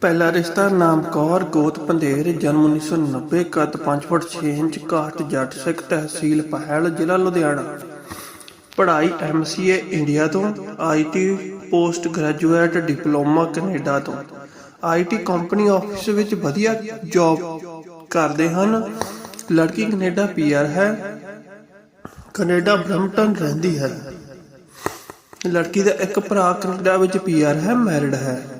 ਪਹਿਲਾ ਰਿਸ਼ਤਾ ਨਾਮ ਕੌਰ ਗੋਤ ਪੰਧੇਰ, ਜਨਮ 1990 ਕੱਦ 5 ਫੁੱਟ 6 ਇੰਚ ਕਾਸਟ ਜੱਟ ਸਿੱਖ ਤਹਿਸੀਲ ਪਹੈਲ, ਜ਼ਿਲ੍ਹਾ ਲੁਧਿਆਣਾ। ਪੜ੍ਹਾਈ ਐਮਸੀਏ ਇੰਡੀਆ ਤੋਂ IT post graduate diploma Canada ਤੋਂ। ਆਈਟੀ ਕੰਪਨੀ ਆਫਿਸ ਵਿੱਚ ਵਧੀਆ ਜੌਬ ਕਰਦੇ ਹਨ। ਲੜਕੀ ਕੈਨੇਡਾ ਪੀਆਰ ਹੈ। ਕੈਨੇਡਾ ਬ੍ਰੈਂਪਟਨ ਰਹਿੰਦੀ ਹੈ। ਲੜਕੀ ਦਾ ਇੱਕ ਭਰਾ ਕੈਨੇਡਾ ਵਿੱਚ ਪੀਆਰ ਹੈ, ਮੈਰਿਡ ਹੈ।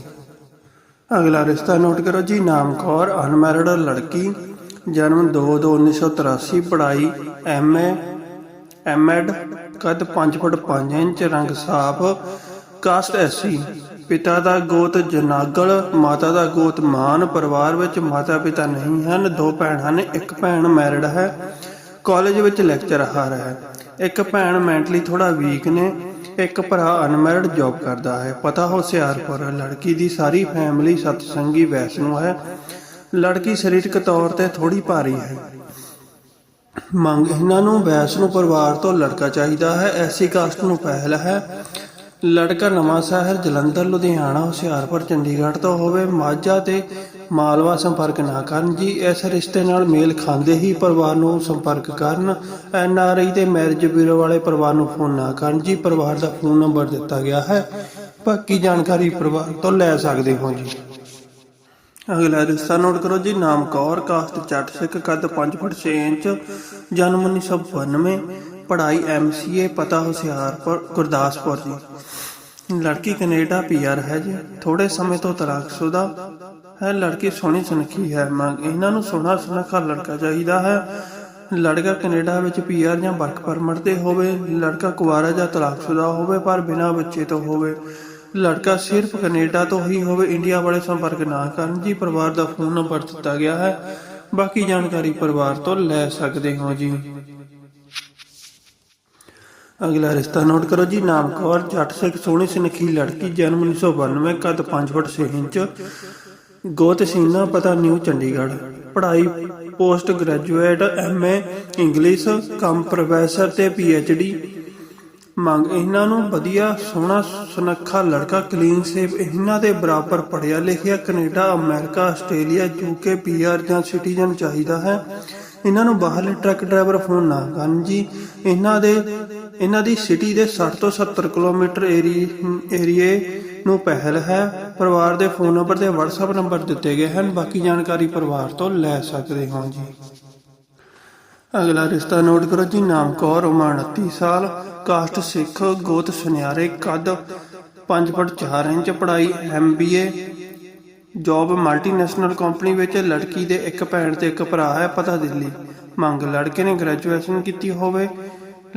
ਅਗਲਾ ਰਿਸ਼ਤਾ ਨੋਟ ਕਰੋ ਜੀ ਨਾਮ ਕੌਰ ਅਨਮੈਰਿਡ ਲੜਕੀ, ਜਨਮ 2/2/1983 ਪੜ੍ਹਾਈ ਐਮਏ ਐਮਐਡ ਕੱਦ 5 ਫੁੱਟ 5 ਇੰਚ, ਰੰਗ ਸਾਫ਼, ਕਾਸਟ ਐਸੀ ਪਿਤਾ ਦਾ ਗੋਤ ਜਨਾਗਲ, ਮਾਤਾ ਦਾ ਗੋਤ ਮਾਨ, ਪਰਿਵਾਰ ਵਿੱਚ ਮਾਤਾ ਪਿਤਾ ਨਹੀਂ ਹਨ, ਦੋ ਭੈਣ ਹਨ, ਇੱਕ ਭੈਣ ਮੈਰਿਡ ਹੈ। ਕਾਲਜ ਵਿੱਚ ਲੈਕਚਰਹਾਰ ਹੈ। ਇੱਕ ਭੈਣ ਮੈਂਟਲੀ ਥੋੜਾ ਵੀਕ ਨੇ ਇੱਕ ਭਰਾ ਅਨਮੈਰਿਡ ਜੌਬ ਕਰਦਾ ਹੈ। ਪਤਾ ਹੁਸ਼ਿਆਰਪੁਰ, ਲੜਕੀ ਦੀ ਸਾਰੀ ਫੈਮਿਲੀ ਸਤਸੰਗੀ ਵੈਸ਼ਨੂ ਹੈ। ਲੜਕੀ ਸਰੀਰਕ ਤੌਰ ਤੇ ਥੋੜੀ ਭਾਰੀ ਹੈ। ਮੰਗ ਇਹਨਾਂ ਨੂੰ ਵੈਸ਼ਨੂ ਪਰਿਵਾਰ ਤੋਂ ਲੜਕਾ ਚਾਹੀਦਾ ਹੈ। ਐਸੀ ਕਾਸਟ ਨੂੰ ਪਹਿਲ ਹੈ। ਲੜਕਾ ਨਵਾਂ ਸ਼ਹਿਰ ਜਲੰਧਰ, ਲੁਧਿਆਣਾ, ਹੁਸ਼ਿਆਰਪੁਰ, ਚੰਡੀਗੜ੍ਹ ਤੋਂ ਹੋਵੇ, ਮਾਝਾ ਤੇ ਮਾਲਵਾ ਸੰਪਰਕ ਨਾ ਕਰਨ ਜੀ, ਇਸ ਰਿਸ਼ਤੇ ਨਾਲ ਮੇਲ ਖਾਂਦੇ ਹੀ ਪਰਿਵਾਰ ਨੂੰ ਸੰਪਰਕ ਕਰਨ, ਐਨ ਆਰ ਆਈ ਤੇ ਮੈਰਿਜ ਬਿਊਰੋ ਵਾਲੇ ਪਰਿਵਾਰ ਨੂੰ ਫੋਨ ਨਾ ਕਰਨ ਜੀ, ਪਰਿਵਾਰ ਦਾ ਫੋਨ ਨੰਬਰ ਦਿੱਤਾ ਗਿਆ ਹੈ। ਬਾਕੀ ਜਾਣਕਾਰੀ ਪਰਿਵਾਰ ਤੋਂ ਲੈ ਸਕਦੇ ਹੋ ਜੀ। ਅਗਲਾ ਰਿਸ਼ਤਾ ਨੋਟ ਕਰੋ ਜੀ ਨਾਮ ਕੌਰ ਕਾਸਟ, ਚੱਟ ਸਿੱਖ ਕੱਦ 5 ਫੁੱਟ 6 ਇੰਚ, ਜਨਮ 1992 ਪੜ੍ਹਾਈ ਐਮਸੀਏ ਪਤਾ ਹੁਸ਼ਿਆਰਪੁਰ ਗੁਰਦਾਸਪੁਰ ਜੀ। ਲੜਕੀ ਕੈਨੇਡਾ ਪੀਆਰ ਹੈ ਜੀ। ਥੋੜੇ ਸਮੇਂ ਤੋਂ ਤਲਾਕਸ਼ੁਦਾ ਹੈ। ਲੜਕੀ ਸੋਹਣੀ ਸੁਨੱਖੀ ਹੈ, ਮੰਗ ਇਹਨਾਂ ਨੂੰ ਸੋਹਣਾ ਸੁਨਖਾ ਲੜਕਾ ਚਾਹੀਦਾ ਹੈ। ਲੜਕਾ ਕੈਨੇਡਾ ਵਿੱਚ ਪੀਆਰ ਜਾਂ ਵਰਕ ਪਰਮਿਟ ਤੇ ਹੋਵੇ, ਲੜਕਾ ਕੁਵਾਰਾ ਜਾਂ ਤਲਾਕਸ਼ੁਦਾ ਹੋਵੇ, ਪਰ ਬਿਨਾਂ ਬੱਚੇ ਤੋਂ ਹੋਵੇ। ਲੜਕਾ ਸਿਰਫ ਕੈਨੇਡਾ ਤੋਂ ਹੀ ਹੋਵੇ, ਇੰਡੀਆ ਵਾਲੇ ਸੰਪਰਕ ਨਾ ਕਰਨ ਜੀ, ਪਰਿਵਾਰ ਦਾ ਫੋਨ ਨੰਬਰ ਦਿੱਤਾ ਗਿਆ ਹੈ। ਬਾਕੀ ਜਾਣਕਾਰੀ ਪਰਿਵਾਰ ਤੋਂ ਲੈ ਸਕਦੇ ਹੋ ਜੀ। ਅਗਲਾ ਰਿਸ਼ਤਾ ਨੋਟ ਕਰੋ ਜੀ, ਨਾਮ ਕੌਰ, ਜੱਟ ਸਿੱਖ, ਸੋਹਣੀ ਸੁਨੱਖੀ ਲੜਕੀ, ਜਨਮ 1992 ਕੱਦ 5 ਫੁੱਟ 6 ਇੰਚ, ਗੋਤ ਸੀਨਾ, ਪਤਾ ਨਿਊ ਚੰਡੀਗੜ੍ਹ। ਪੜ੍ਹਾਈ ਪੋਸਟ ਗ੍ਰੈਜੂਏਟ ਐਮਏ ਇੰਗਲਿਸ਼, ਕੰਮ ਪ੍ਰੋਫੈਸਰ ਤੇ ਪੀਐਚਡੀ। ਮੰਗ ਇਹਨਾਂ ਨੂੰ ਵਧੀਆ, ਸੋਹਣਾ, ਸੁਨੱਖਾ ਲੜਕਾ, ਕਲੀਨ ਸੇਵ ਇਹਨਾਂ ਦੇ ਬਰਾਬਰ ਪੜਿਆ ਲਿਖਿਆ Canada, America, Australia, UK PR ਜਾਂ ਸਿਟੀਜ਼ਨ ਚਾਹੀਦਾ ਹੈ। ਇਹਨਾਂ ਨੂੰ ਬਾਹਰਲੇ ਟਰੱਕ ਡਰਾਈਵਰ ਫੋਨ ਨਾ ਕਰਨ ਜੀ। ਇਹਨਾਂ ਦੇ ਇਹਨਾਂ ਦੀ ਸਿਟੀ ਦੇ 60 ਤੋਂ 70 ਕਿਲੋਮੀਟਰ ਏਰੀਏ ਨੂੰ ਪਹਿਲ ਹੈ। ਪਰਿਵਾਰ ਦੇ ਫੋਨ ਨੰਬਰ ਤੇ WhatsApp ਨੰਬਰ ਦਿੱਤੇ ਗਏ ਹਨ। ਬਾਕੀ ਜਾਣਕਾਰੀ ਪਰਿਵਾਰ ਤੋਂ ਲੈ ਸਕਦੇ ਹੋ ਜੀ। ਅਗਲਾ ਰਿਸ਼ਤਾ ਨੋਟ ਕਰੋ ਜੀ। ਨਾਮ ਕੌਰ, ਉਮਰ 29 ਸਾਲ ਕਾਸਟ ਸਿੱਖ, ਗੋਤ ਸੁਨਿਆਰੇ, ਕੱਦ 5 ਫੁੱਟ 4 ਇੰਚ, ਪੜ੍ਹਾਈ ਐਮਬੀਏ ਜੌਬ ਮਲਟੀਨੈਸ਼ਨਲ ਕੰਪਨੀ ਵਿੱਚ ਲੜਕੀ ਦੇ ਇੱਕ ਭੈਣ ਤੇ ਇੱਕ ਭਰਾ ਹੈ। ਪਤਾ ਦਿੱਲੀ। ਮੰਗ ਲੜਕੇ ਨੇ ਗ੍ਰੈਜੂਏਸ਼ਨ ਕੀਤੀ ਹੋਵੇ।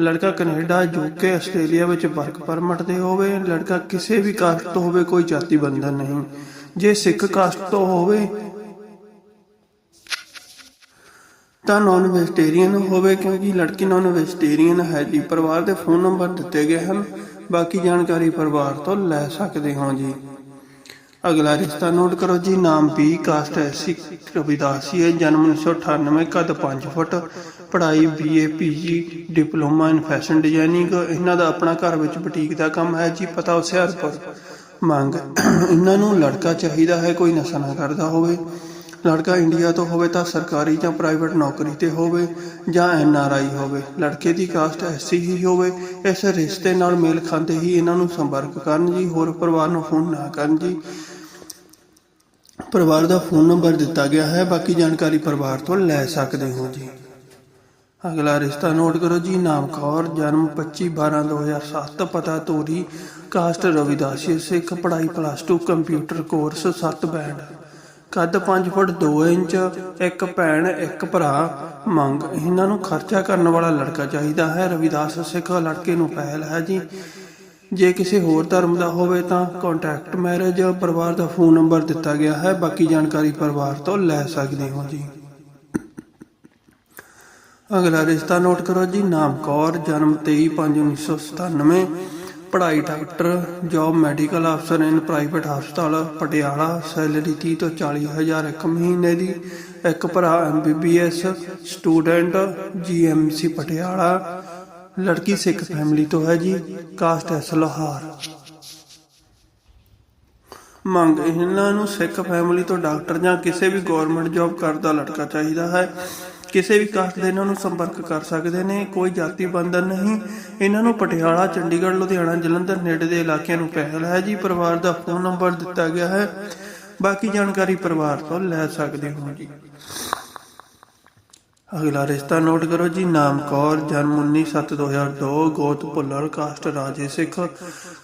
ਲੜਕਾ ਕੈਨੇਡਾ ਯੂਕੇ ਆਸਟ੍ਰੇਲੀਆ ਵਿੱਚ ਵਰਕ ਪਰਮਿਟ ਤੇ ਹੋਵੇ, ਲੜਕਾ ਕਿਸੇ ਵੀ ਕਾਸਟ ਤੋਂ ਹੋਵੇ, ਕੋਈ ਜਾਤੀ ਬੰਧਨ ਨਹੀਂ। ਜੇ ਸਿੱਖ ਕਾਸਟ ਤੋਂ ਹੋਵੇ, ਤਾਂ ਨਾਨ ਵੈਜੀਟੇਰੀਅਨ ਹੋਵੇ, ਕਿਉਂਕਿ ਲੜਕੀ ਨਾਨ ਵੈਜੀਟੇਰੀਅਨ ਹੈ ਜੀ। ਪਰਿਵਾਰ ਦੇ ਫੋਨ ਨੰਬਰ ਦਿੱਤੇ ਗਏ ਹਨ। ਬਾਕੀ ਜਾਣਕਾਰੀ ਪਰਿਵਾਰ ਤੋਂ ਲੈ ਸਕਦੇ ਹੋ ਜੀ। ਅਗਲਾ ਰਿਸ਼ਤਾ ਨੋਟ ਕਰੋ ਜੀ। ਨਾਮ ਬੀ ਕਾਸਟ ਐਸੀ ਰਵਿਦਾਸੀ ਹੈ ਜਨਮ 1998 ਕੱਦ 5 ਫੁੱਟ। ਪੜ੍ਹਾਈ BA PG diploma in fashion designing ਇਹਨਾਂ ਦਾ ਆਪਣਾ ਘਰ ਵਿੱਚ ਬੁਟੀਕ ਦਾ ਕੰਮ ਹੈ ਜੀ, ਪਤਾ ਹੁਸ਼ਿਆਰਪੁਰ। ਮੰਗ, ਇਹਨਾਂ ਨੂੰ ਲੜਕਾ ਚਾਹੀਦਾ ਹੈ, ਕੋਈ ਨਸ਼ਾ ਨਾ ਕਰਦਾ ਹੋਵੇ। ਲੜਕਾ ਇੰਡੀਆ ਤੋਂ ਹੋਵੇ ਤਾਂ ਸਰਕਾਰੀ ਜਾਂ ਪ੍ਰਾਈਵੇਟ ਨੌਕਰੀ ਤੇ ਹੋਵੇ ਜਾਂ ਐਨ ਆਰ ਆਈ ਹੋਵੇ। ਲੜਕੇ ਦੀ ਕਾਸਟ ਐਸੀ ਹੀ ਹੋਵੇ, ਇਸ ਰਿਸ਼ਤੇ ਨਾਲ ਮੇਲ ਖਾਂਦੇ ਹੀ ਇਹਨਾਂ ਨੂੰ ਸੰਪਰਕ ਕਰਨ ਜੀ, ਹੋਰ ਪਰਿਵਾਰ ਨੂੰ ਫੋਨ ਨਾ ਕਰਨ ਜੀ। ਪਰਿਵਾਰ ਦਾ ਫੋਨ ਨੰਬਰ ਦਿੱਤਾ ਗਿਆ ਹੈ, ਬਾਕੀ ਜਾਣਕਾਰੀ ਪਰਿਵਾਰ ਤੋਂ ਲੈ ਸਕਦੇ ਹੋ ਜੀ। ਅਗਲਾ ਰਿਸ਼ਤਾ ਨੋਟ ਕਰੋ ਜੀ, ਨਾਮ ਕੌਰ, ਜਨਮ 25 12 2007 ਪਤਾ ਤੋਰੀ ਕਾਸਟ ਰਵਿਦਾਸੀ ਸਿੱਖ, ਪੜ੍ਹਾਈ ਪਲੱਸ 2 ਕੰਪਿਊਟਰ ਕੋਰਸ 7 ਬੈਂਡ ਕੱਦ 5 ਫੁੱਟ 2 ਇੰਚ, ਇੱਕ ਭੈਣ, ਇੱਕ ਭਰਾ। ਮੰਗ, ਇਹਨਾਂ ਨੂੰ ਖਰਚਾ ਕਰਨ ਵਾਲਾ ਲੜਕਾ ਚਾਹੀਦਾ ਹੈ। ਰਵਿਦਾਸ ਸਿੱਖ ਲੜਕੇ ਨੂੰ ਪਹਿਲ ਹੈ ਜੀ। ਜੇ ਕਿਸੇ ਹੋਰ ਧਰਮ ਦਾ ਹੋਵੇ ਤਾਂ ਕੰਟੈਕਟ ਮੈਰਿਜ ਪਰਿਵਾਰ ਦਾ ਫੋਨ ਨੰਬਰ ਦਿੱਤਾ ਗਿਆ ਹੈ। ਬਾਕੀ ਜਾਣਕਾਰੀ ਪਰਿਵਾਰ ਤੋਂ ਲੈ ਸਕਦੇ ਹੋ ਜੀ। ਅਗਲਾ ਰਿਸ਼ਤਾ ਨੋਟ ਕਰੋ ਜੀ, ਨਾਮ ਕੌਰ, ਜਨਮ 23/5/1997 ਪੜ੍ਹਾਈ ਡਾਕਟਰ ਜੌਬ ਮੈਡੀਕਲ ਅਫਸਰ ਇਨ ਪ੍ਰਾਈਵੇਟ ਹਸਪਤਾਲ ਪਟਿਆਲਾ ਸੈਲਰੀ 30 ਤੋਂ 40 ਹਜ਼ਾਰ ਇੱਕ ਮਹੀਨੇ ਦੀ, ਇੱਕ ਭਰਾ ਐਮਬੀਬੀਐਸ ਸਟੂਡੈਂਟ ਜੀਐਮਸੀ ਪਟਿਆਲਾ, ਲੜਕੀ ਸਿੱਖ ਫੈਮਿਲੀ ਤੋਂ ਹੈ ਜੀ ਕਾਸਟ ਐਸ ਲੋਹਾਰ ਮੰਗ ਇਹਨਾਂ ਨੂੰ ਸਿੱਖ ਫੈਮਿਲੀ ਤੋਂ ਡਾਕਟਰ ਜਾਂ ਕਿਸੇ ਵੀ ਗਵਰਨਮੈਂਟ ਜੌਬ ਕਰਦਾ ਲੜਕਾ ਚਾਹੀਦਾ ਹੈ। ਕਿਸੇ ਵੀ ਕਾਸਟ ਦੇ ਇਹਨਾਂ ਨੂੰ ਸੰਪਰਕ ਕਰ ਸਕਦੇ ਨੇ, ਕੋਈ ਜਾਤੀ ਬੰਧਨ ਨਹੀਂ। ਇਹਨਾਂ ਨੂੰ ਪਟਿਆਲਾ, ਚੰਡੀਗੜ੍ਹ, ਲੁਧਿਆਣਾ, ਜਲੰਧਰ, ਨੇੜੇ ਦੇ ਇਲਾਕਿਆਂ ਨੂੰ ਪਹਿਲ ਹੈ। ਜੀ, ਪਰਿਵਾਰ ਦਾ ਫੋਨ ਨੰਬਰ ਦਿੱਤਾ ਗਿਆ ਹੈ। ਬਾਕੀ ਜਾਣਕਾਰੀ ਪਰਿਵਾਰ ਤੋਂ ਲੈ ਸਕਦੇ ਹੋ ਜੀ। ਅਗਲਾ ਰਿਸ਼ਤਾ ਨੋਟ ਕਰੋ ਜੀ। ਨਾਮ ਕੌਰ, ਜਨਮ 19/7/2002 ਗੋਤ ਭੁੱਲਰ ਕਾਸਟ ਰਾਜੇ ਸਿੱਖ।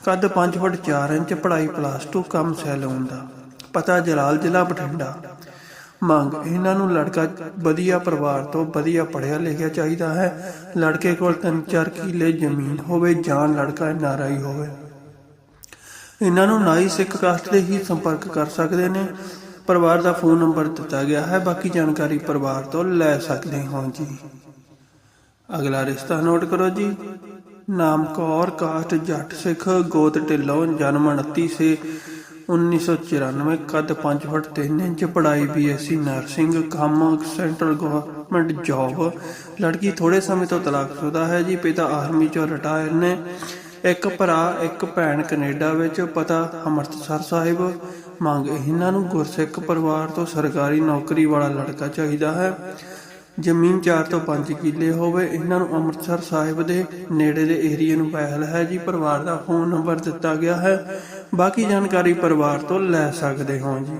ਕੱਦ 5 ਫੁੱਟ 4 ਇੰਚ, ਪੜ੍ਹਾਈ ਪਲੱਸ 2 ਕੰਮ ਸੈਲੂਨ ਦਾ। ਪਤਾ ਜਲਾਲ ਜ਼ਿਲ੍ਹਾ ਬਠਿੰਡਾ। ਮੰਗ। ਇਹਨਾਂ ਨੂੰ ਲੜਕਾ ਵਧੀਆ ਪਰਿਵਾਰ ਤੋਂ ਵਧੀਆ ਪੜ੍ਹਿਆ ਲਿਖਿਆ ਚਾਹੀਦਾ ਹੈ। ਲੜਕੇ ਕੋਲ ਤਿੰਨ ਚਾਰ ਕਿੱਲੇ ਜ਼ਮੀਨ ਹੋਵੇ ਜਾਂ ਲੜਕਾ ਨਾਰਾਈ ਹੋਵੇ। ਇਹਨਾਂ ਨੂੰ ਨਾਈ ਸਿੱਖ ਕਾਸਟ ਦੇ ਹੀ ਸੰਪਰਕ ਕਰ ਸਕਦੇ ਨੇ। ਪਰਿਵਾਰ ਦਾ ਫੋਨ ਨੰਬਰ ਦਿੱਤਾ ਗਿਆ ਹੈ। ਬਾਕੀ ਜਾਣਕਾਰੀ ਪਰਿਵਾਰ ਤੋਂ ਲੈ ਸਕਦੇ ਹੋ ਜੀ। ਅਗਲਾ ਰਿਸ਼ਤਾ ਨੋਟ ਕਰੋ ਜੀ। ਨਾਮ ਕੌਰ ਕਾਸਟ ਜੱਟ ਸਿੱਖ ਗੋਤ ਢਿੱਲੋਂ ਜਨਮ 29 ਸੇ 1994 ਕੱਦ 5 ਫੁੱਟ 3 ਇੰਚ ਪੜ੍ਹਾਈ ਬੀਐਸਸੀ ਨਰਸਿੰਗ ਕੰਮ ਸੈਂਟਰਲ ਗਵਰਨਮੈਂਟ ਜੌਬ। ਲੜਕੀ ਥੋੜੇ ਸਮੇਂ ਤੋਂ ਤਲਾਕਸ਼ੁਦਾ ਹੈ ਜੀ, ਪਿਤਾ ਆਰਮੀ ਚੋਂ ਰਿਟਾਇਰ ਨੇ। ਇੱਕ ਭਰਾ, ਇੱਕ ਭੈਣ ਕੈਨੇਡਾ ਵਿੱਚ, ਪਤਾ ਅੰਮ੍ਰਿਤਸਰ ਸਾਹਿਬ। ਮੰਗ, ਇਹਨਾਂ ਨੂੰ ਗੁਰਸਿੱਖ ਪਰਿਵਾਰ ਤੋਂ ਸਰਕਾਰੀ ਨੌਕਰੀ ਵਾਲਾ ਲੜਕਾ ਚਾਹੀਦਾ ਹੈ। ਜ਼ਮੀਨ 4 ਤੋਂ 5 ਕਿੱਲੇ ਹੋਵੇ, ਇਹਨਾਂ ਨੂੰ ਅੰਮ੍ਰਿਤਸਰ ਸਾਹਿਬ ਦੇ ਨੇੜੇ ਦੇ ਏਰੀਆ ਨੂੰ ਪਹਿਲ ਹੈ ਜੀ। ਪਰਿਵਾਰ ਦਾ ਫੋਨ ਨੰਬਰ ਦਿੱਤਾ ਗਿਆ ਹੈ। ਬਾਕੀ ਜਾਣਕਾਰੀ ਪਰਿਵਾਰ ਤੋਂ ਲੈ ਸਕਦੇ ਹੋ ਜੀ।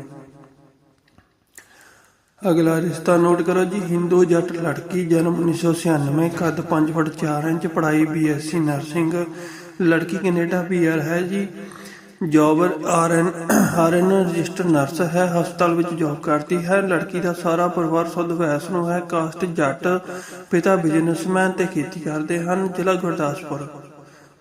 ਅਗਲਾ ਰਿਸ਼ਤਾ ਨੋਟ ਕਰੋ ਜੀ, ਹਿੰਦੂ ਜੱਟ ਲੜਕੀ ਜਨਮ 1996 ਕੱਦ 5 ਫੁੱਟ 4 ਇੰਚ, ਪੜ੍ਹਾਈ ਬੀਐਸਸੀ ਨਰਸਿੰਗ, ਲੜਕੀ ਕੈਨੇਡਾ ਪੀਆਰ ਹੈ ਜੀ। Job RN RN register nurse ਹੈ, ਹਸਪਤਾਲ ਵਿੱਚ ਜੌਬ ਕਰਦੀ ਹੈ। ਲੜਕੀ ਦਾ ਸਾਰਾ ਪਰਿਵਾਰ ਸੁਧ ਵੈਸ ਨੂੰ ਹੈ। ਕਾਸਟ ਜੱਟ, ਪਿਤਾ ਬਿਜ਼ਨਸਮੈਨ ਤੇ ਖੇਤੀ ਕਰਦੇ ਹਨ। ਜ਼ਿਲ੍ਹਾ ਗੁਰਦਾਸਪੁਰ।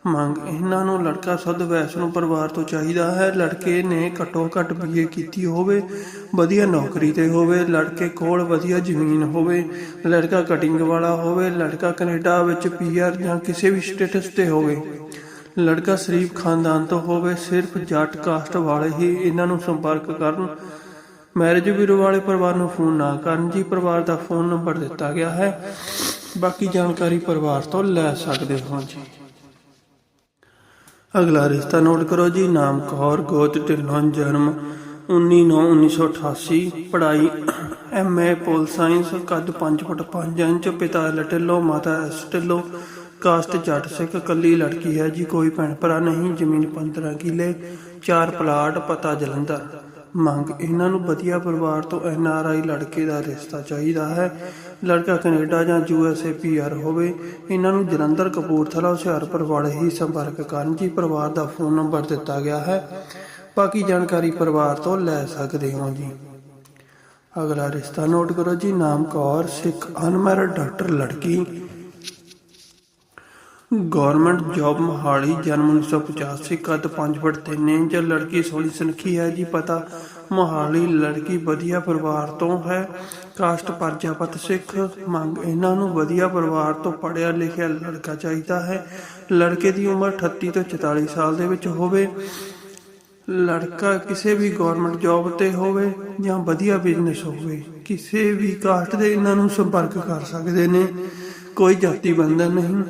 ਮੰਗ ਇਹਨਾਂ ਨੂੰ ਲੜਕਾ ਸਦ ਵੈਸ਼ਨੂੰ ਪਰਿਵਾਰ ਤੋਂ ਚਾਹੀਦਾ ਹੈ। ਲੜਕੇ ਨੇ ਘੱਟੋ ਘੱਟ ਬੀਏ ਕੀਤੀ ਹੋਵੇ, ਵਧੀਆ ਨੌਕਰੀ ਤੇ ਹੋਵੇ, ਲੜਕੇ ਕੋਲ ਵਧੀਆ ਜ਼ਮੀਨ ਹੋਵੇ, ਲੜਕਾ ਕਟਿੰਗ ਵਾਲਾ ਹੋਵੇ, ਲੜਕਾ ਕੈਨੇਡਾ ਵਿੱਚ ਪੀਆਰ ਜਾਂ ਕਿਸੇ ਵੀ ਸਟੇਟਸ ਤੇ ਹੋਵੇ। ਲੜਕਾ ਸ਼ਰੀਫ ਖਾਨਦਾਨ ਤੋਂ ਹੋਵੇ, ਸਿਰਫ ਜੱਟ ਕਾਸਟ ਵਾਲੇ ਹੀ ਇਹਨਾਂ ਨੂੰ ਸੰਪਰਕ ਕਰਨ। ਮੈਰਿਜ ਬਿਊਰੋ ਵਾਲੇ ਪਰਿਵਾਰ ਨੂੰ ਫੋਨ ਨਾ ਕਰਨ ਜੀ, ਪਰਿਵਾਰ ਦਾ ਫੋਨ ਨੰਬਰ ਦਿੱਤਾ ਗਿਆ ਹੈ। ਬਾਕੀ ਜਾਣਕਾਰੀ ਪਰਿਵਾਰ ਤੋਂ ਲੈ ਸਕਦੇ ਹੋ ਜੀ। ਅਗਲਾ ਰਿਸ਼ਤਾ ਨੋਟ ਕਰੋ ਜੀ, ਨਾਮ ਕੌਰ ਗੋਤ, ਢਿੱਲੋਂ, ਜਨਮ 19/9/1988 ਪੜ੍ਹਾਈ ਐਮਏ ਪੋਲ ਸਾਇੰਸ, ਕੱਦ 5 ਫੁੱਟ 5 ਇੰਚ, ਪਿਤਾ ਲਟਿੱਲੋ ਮਾਤਾ ਐਸ ਢਿੱਲੋਂ, ਕਾਸਟ ਜੱਟ ਸਿੱਖ, ਕੱਲੀ ਲੜਕੀ ਹੈ ਜੀ, ਕੋਈ ਭੈਣ ਭਰਾ ਨਹੀਂ, ਜ਼ਮੀਨ 15 ਕਿੱਲੇ, ਚਾਰ ਪਲਾਟ, ਪਤਾ ਜਲੰਧਰ। ਮੰਗ, ਇਹਨਾਂ ਨੂੰ ਵਧੀਆ ਪਰਿਵਾਰ ਤੋਂ ਐਨ ਆਰ ਆਈ ਲੜਕੇ ਦਾ ਰਿਸ਼ਤਾ ਚਾਹੀਦਾ ਹੈ। ਲੜਕਾ ਕੈਨੇਡਾ ਜਾਂ ਯੂ ਐਸ ਹੋਵੇ, ਇਹਨਾਂ ਨੂੰ ਜਲੰਧਰ ਕਪੂਰਥਲਾ ਹੁਸ਼ਿਆਰਪੁਰ ਵਾਲੇ ਹੀ ਸੰਪਰਕ ਕਰਨ ਜੀ ਪਰਿਵਾਰ ਦਾ ਫੋਨ ਨੰਬਰ ਦਿੱਤਾ ਗਿਆ ਹੈ। ਬਾਕੀ ਜਾਣਕਾਰੀ ਪਰਿਵਾਰ ਤੋਂ ਲੈ ਸਕਦੇ ਹੋ ਜੀ। ਅਗਲਾ ਰਿਸ਼ਤਾ ਨੋਟ ਕਰੋ ਜੀ, ਨਾਮ ਕੌਰ, ਸਿੱਖ ਅਨਮੈਰਿਡ ਡਾਕਟਰ ਲੜਕੀ। ਗਵਰਨਮੈਂਟ ਜੌਬ ਮੋਹਾਲੀ, ਜਨਮ 1985 ਕੱਦ 5 ਫੁੱਟ 3 ਇੰਚ, ਲੜਕੀ ਸੋਹਣੀ ਸੁਨਖੀ ਹੈ ਜੀ, ਪਤਾ ਮੋਹਾਲੀ ਲੜਕੀ ਵਧੀਆ ਪਰਿਵਾਰ ਤੋਂ ਹੈ। ਕਾਸਟ ਪਰਜਾਪਤ ਸਿੱਖ ਮੰਗ, ਇਹਨਾਂ ਨੂੰ ਵਧੀਆ ਪਰਿਵਾਰ ਤੋਂ ਪੜਿਆ ਲਿਖਿਆ ਲੜਕਾ ਚਾਹੀਦਾ ਹੈ। ਲੜਕੇ ਦੀ ਉਮਰ 38 ਤੋਂ 44 ਸਾਲ ਦੇ ਵਿੱਚ ਹੋਵੇ। ਲੜਕਾ ਕਿਸੇ ਵੀ ਗਵਰਨਮੈਂਟ ਜੌਬ ਤੇ ਹੋਵੇ ਜਾਂ ਵਧੀਆ ਬਿਜ਼ਨਸ ਹੋਵੇ, ਕਿਸੇ ਵੀ ਕਾਸਟ ਦੇ ਇਹਨਾਂ ਨੂੰ ਸੰਪਰਕ ਕਰ ਸਕਦੇ ਨੇ। ਕੋਈ ਜਾਤੀ ਬੰਧਨ ਨਹੀਂ।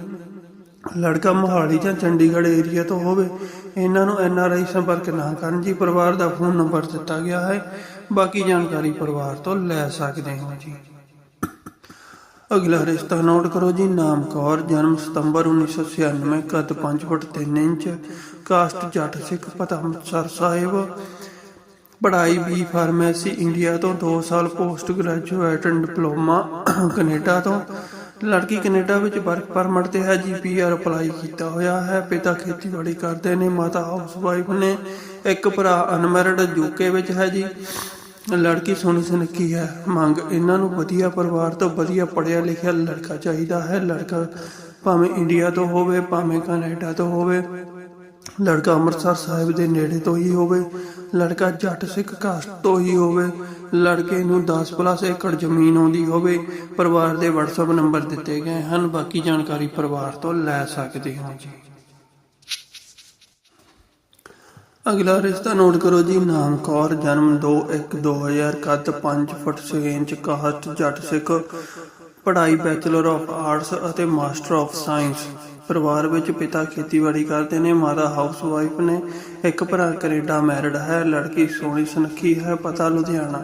ਲੜਕਾ ਮੋਹਾਲੀ ਜਾਂ ਚੰਡੀਗੜ੍ਹ ਏਰੀਆ ਤੋਂ ਹੋਵੇ, ਇਹਨਾਂ ਨੂੰ ਐਨ ਆਰ ਆਈ ਸੰਪਰਕ ਨਾ ਕਰਨ ਜੀ, ਪਰਿਵਾਰ ਦਾ ਫੋਨ ਨੰਬਰ ਦਿੱਤਾ ਗਿਆ ਹੈ। ਬਾਕੀ ਜਾਣਕਾਰੀ ਪਰਿਵਾਰ ਤੋਂ ਲੈ ਸਕਦੇ ਹੋ ਜੀ। ਅਗਲਾ ਰਿਸ਼ਤਾ ਨੋਟ ਕਰੋ ਜੀ, ਨਾਮ ਕੌਰ, ਜਨਮ ਸਤੰਬਰ 1996 ਕੱਦ 5 ਫੁੱਟ 3 ਇੰਚ ਕਾਸਟ ਜੱਟ ਸਿੱਖ ਪਤਾ ਅੰਮ੍ਰਿਤਸਰ ਸਾਹਿਬ। ਪੜ੍ਹਾਈ ਬੀ ਫਾਰਮੇਸੀ ਇੰਡੀਆ ਤੋਂ 2 ਸਾਲ ਪੋਸਟ ਗ੍ਰੈਜੂਏਟ ਡਿਪਲੋਮਾ ਕੈਨੇਡਾ ਤੋਂ। ਲੜਕੀ ਕੈਨੇਡਾ ਵਿੱਚ ਵਰਕ ਪਰਮਿਟ ਤੇ ਹੈ ਜੀ ਅਪਲਾਈ ਕੀਤਾ ਹੋਇਆ ਹੈ। ਪਿਤਾ ਖੇਤੀਬਾੜੀ ਕਰਦੇ ਨੇ, ਮਾਤਾ ਹਾਊਸ ਵਾਈਫ ਨੇ, ਇੱਕ ਭਰਾ ਅਨਮੈਰਿਡ ਯੂਕੇ ਵਿੱਚ ਹੈ ਜੀ। ਲੜਕੀ ਸੋਹਣੀ ਸੁਨੱਖੀ ਹੈ। ਮੰਗ, ਇਹਨਾਂ ਨੂੰ ਵਧੀਆ ਪਰਿਵਾਰ ਤੋਂ ਵਧੀਆ ਪੜ੍ਹਿਆ ਲਿਖਿਆ ਲੜਕਾ ਚਾਹੀਦਾ ਹੈ। ਲੜਕਾ ਭਾਵੇਂ ਇੰਡੀਆ ਤੋਂ ਹੋਵੇ, ਭਾਵੇਂ ਕੈਨੇਡਾ ਤੋਂ ਹੋਵੇ, ਲੜਕਾ ਅੰਮ੍ਰਿਤਸਰ ਸਾਹਿਬ ਦੇ ਨੇੜੇ ਤੋਂ ਹੀ ਹੋਵੇ, ਲੜਕਾ ਜੱਟ ਸਿੱਖ ਕਾਸਟ ਤੋਂ ਹੀ ਹੋਵੇ ਲੜਕੇ ਨੂੰ 10 ਪਲੱਸ ਏਕੜ ਜ਼ਮੀਨ ਆਉਂਦੀ ਹੋਵੇ, ਪਰਿਵਾਰ ਦੇ WhatsApp ਨੰਬਰ ਦਿੱਤੇ ਗਏ ਹਨ। ਬਾਕੀ ਜਾਣਕਾਰੀ ਪਰਿਵਾਰ ਤੋਂ ਲੈ ਸਕਦੇ ਹੋ ਜੀ। ਅਗਲਾ ਰਿਸ਼ਤਾ ਨੋਟ ਕਰੋ ਜੀ। ਨਾਮ ਕੌਰ, ਜਨਮ 2/1/2000 ਕੱਦ 5 ਫੁੱਟ 6 ਇੰਚ ਕਾਸਟ ਜੱਟ ਸਿੱਖ, ਪੜ੍ਹਾਈ ਬੈਚਲਰ ਆਫ ਆਰਟਸ ਅਤੇ ਮਾਸਟਰ ਆਫ ਸਾਇੰਸ ਪਰਿਵਾਰ ਵਿੱਚ ਪਿਤਾ ਖੇਤੀਬਾੜੀ ਕਰਦੇ ਨੇ, ਮਾਤਾ ਹਾਊਸ ਵਾਈਫ ਨੇ। ਇੱਕ ਭਰਾ ਕੈਨੇਡਾ ਮੈਰਿਡ ਹੈ, ਲੜਕੀ ਸੋਹਣੀ ਸੁਨੱਖੀ ਹੈ, ਪਤਾ ਲੁਧਿਆਣਾ।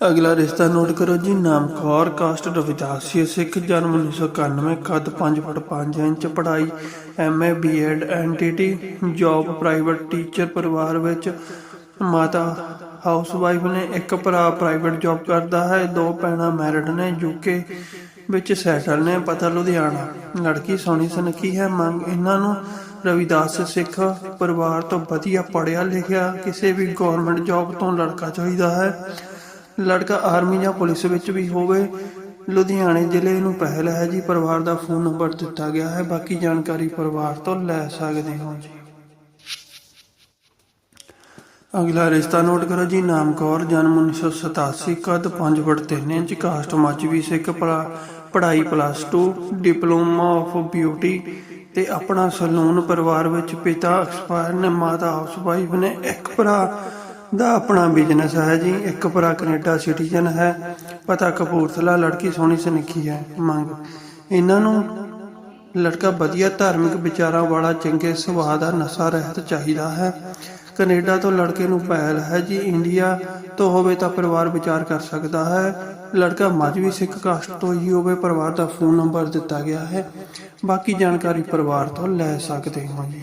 ਅਗਲਾ ਰਿਸ਼ਤਾ ਨੋਟ ਕਰੋ ਜੀ, ਨਾਮ ਕੌਰ ਕਾਸਟ ਰਵਿਦਾਸੀ ਸਿੱਖ, ਜਨਮ 1991 ਕੱਦ 5 ਫੁੱਟ 5 ਇੰਚ, ਪੜ੍ਹਾਈ MA BEd NTT job private teacher ਪਰਿਵਾਰ ਵਿੱਚ, ਮਾਤਾ ਹਾਊਸਵਾਈਫ ਨੇ ਇੱਕ ਭਰਾ ਪ੍ਰਾਈਵੇਟ ਜੌਬ ਕਰਦਾ ਹੈ, ਦੋ ਭੈਣਾਂ ਮੈਰਿਡ ਨੇ ਯੂਕੇ ਵਿੱਚ ਸੈਟਲ ਨੇ ਪਤਾ ਲੁਧਿਆਣਾ। ਲੜਕੀ ਸੋਹਣੀ ਸੁਨੱਖੀ ਹੈ, ਮੰਗ ਇਹਨਾਂ ਨੂੰ ਰਵਿਦਾਸ ਸਿੱਖ ਪਰਿਵਾਰ ਤੋਂ ਵਧੀਆ ਪੜ੍ਹਿਆ ਲਿਖਿਆ, ਕਿਸੇ ਵੀ ਗਵਰਨਮੈਂਟ ਜੌਬ ਤੋਂ ਲੜਕਾ ਚਾਹੀਦਾ ਹੈ। ਲੜਕਾ ਆਰਮੀ ਜਾਂ ਪੁਲਿਸ ਵਿੱਚ ਵੀ ਹੋਵੇ, ਲੁਧਿਆਣੇ ਜ਼ਿਲ੍ਹੇ ਨੂੰ ਪਹਿਲ ਹੈ ਜੀ। ਪਰਿਵਾਰ ਦਾ ਫੋਨ ਨੰਬਰ ਦਿੱਤਾ ਗਿਆ ਹੈ। ਬਾਕੀ ਜਾਣਕਾਰੀ ਪਰਿਵਾਰ ਤੋਂ ਲੈ ਸਕਦੇ ਹੋ ਜੀ। ਅਗਲਾ ਰਿਸ਼ਤਾ ਨੋਟ ਕਰੋ ਜੀ। ਨਾਮ ਕੌਰ, ਜਨਮ 1987 ਕੱਦ 5 ਫੁੱਟ 3 ਇੰਚ, ਕਾਸਟ ਮੱਝਵੀ ਸਿੱਖ ਪੜਾ- ਪੜ੍ਹਾਈ ਪਲੱਸ 2 ਡਿਪਲੋਮਾ ਆਫ ਬਿਊਟੀ ਤੇ ਆਪਣਾ ਸਲੂਨ ਪਰਿਵਾਰ ਵਿੱਚ ਪਿਤਾ ਐਕਸਪਾਇਰ ਨੇ, ਮਾਤਾ ਹਾਊਸ ਵਾਈਫ ਨੇ, ਇੱਕ ਭਰਾ ਦਾ ਆਪਣਾ ਬਿਜ਼ਨਸ ਹੈ ਜੀ। ਇੱਕ ਭਰਾ ਕੈਨੇਡਾ ਸਿਟੀਜ਼ਨ ਹੈ। ਪਤਾ ਕਪੂਰਥਲਾ ਲੜਕੀ ਸੋਹਣੀ ਸੁਨੱਖੀ ਹੈ। ਮੰਗ। ਇਹਨਾਂ ਨੂੰ ਲੜਕਾ ਵਧੀਆ ਧਾਰਮਿਕ ਵਿਚਾਰਾਂ ਵਾਲਾ, ਚੰਗੇ ਸੁਭਾਅ ਦਾ ਨਸ਼ਾ ਰਹਿਤ ਚਾਹੀਦਾ ਹੈ। ਕੈਨੇਡਾ ਤੋਂ ਲੜਕੇ ਨੂੰ ਪਹਿਲ ਹੈ ਜੀ। ਇੰਡੀਆ ਤੋਂ ਹੋਵੇ ਤਾਂ ਪਰਿਵਾਰ ਵਿਚਾਰ ਕਰ ਸਕਦਾ ਹੈ। ਲੜਕਾ ਮਜ਼੍ਹਬੀ ਸਿੱਖ ਕਾਸਟ ਤੋਂ ਹੀ ਹੋਵੇ, ਪਰਿਵਾਰ ਦਾ ਫੋਨ ਨੰਬਰ ਦਿੱਤਾ ਗਿਆ ਹੈ। ਬਾਕੀ ਜਾਣਕਾਰੀ ਪਰਿਵਾਰ ਤੋਂ ਲੈ ਸਕਦੇ ਹੋ ਜੀ।